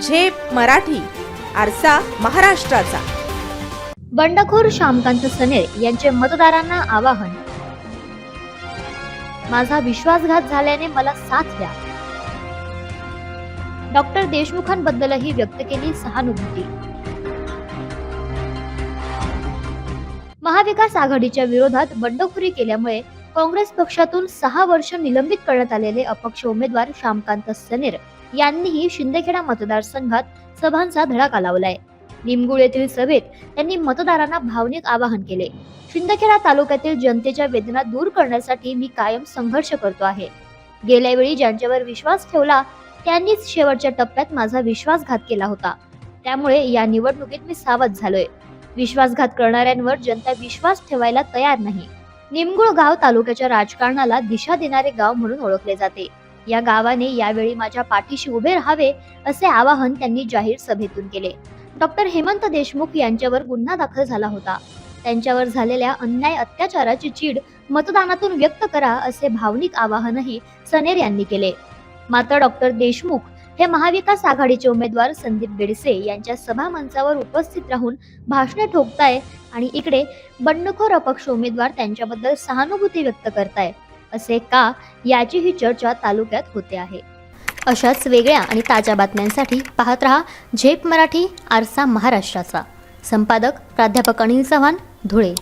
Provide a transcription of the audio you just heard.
झेप मराठी आरसा महाराष्ट्राचा. बंडखोर श्यामकांत सनेर यांचे मतदारांना आवाहन. माझा विश्वासघात झाल्याने मला साथ द्या. डॉक्टर देशमुखांबद्दलही व्यक्त केली सहानुभूती. महाविकास आघाडीच्या विरोधात बंडखोरी केल्यामुळे काँग्रेस पक्षातून सहा वर्ष निलंबित करण्यात आलेले अपक्ष उमेदवार श्यामकांत सनेर यांनीही शिंदखेडा मतदारसंघात सभांचा धडाका लावलाय. निमगुळ येथील सभेत त्यांनी मतदारांना भावनिक आवाहन केले. शिंदखेडा तालुक्यातील जनतेच्या वेदना दूर करण्यासाठी मी कायम संघर्ष करतो आहे. गेल्या वेळी ज्यांच्यावर विश्वास ठेवला त्यांनीच शेवटच्या टप्प्यात माझा विश्वासघात केला होता. त्यामुळे या निवडणुकीत मी सावध झालोय. विश्वासघात करणाऱ्यांवर जनता विश्वास ठेवायला तयार नाही. निमगुळ गाव तालुक्याच्या राजकारणाला दिशा देणारे गाव म्हणून ओळखले जाते. या गावाने यावेळी माझ्या पाठीशी उभे राहावे असे आवाहन त्यांनी जाहीर सभेतून केले. डॉक्टर हेमंत देशमुख यांच्यावर गुन्हा दाखल झाला होता. त्यांच्यावर झालेल्या अन्याय अत्याचाराची चीड मतदानातून व्यक्त करा असे भावनिक आवाहनही सनेर यांनी केले. मात्र डॉक्टर देशमुख हे महाविकास आघाडीचे उमेदवार संदीप बेडसे यांच्या सभा मंचावर उपस्थित राहून भाषणे ठोकताय आणि इकडे बंडखोर अपक्ष उमेदवार त्यांच्याबद्दल सहानुभूती व्यक्त करताय असे का याची ही चर्चा तालुक्यात होते आहे. अशाच वेगळ्या आणि ताज्या बातम्यांसाठी पाहत रहा झेप मराठी आरसा महाराष्ट्राचा. संपादक प्राध्यापक अनिल चव्हाण धुळे.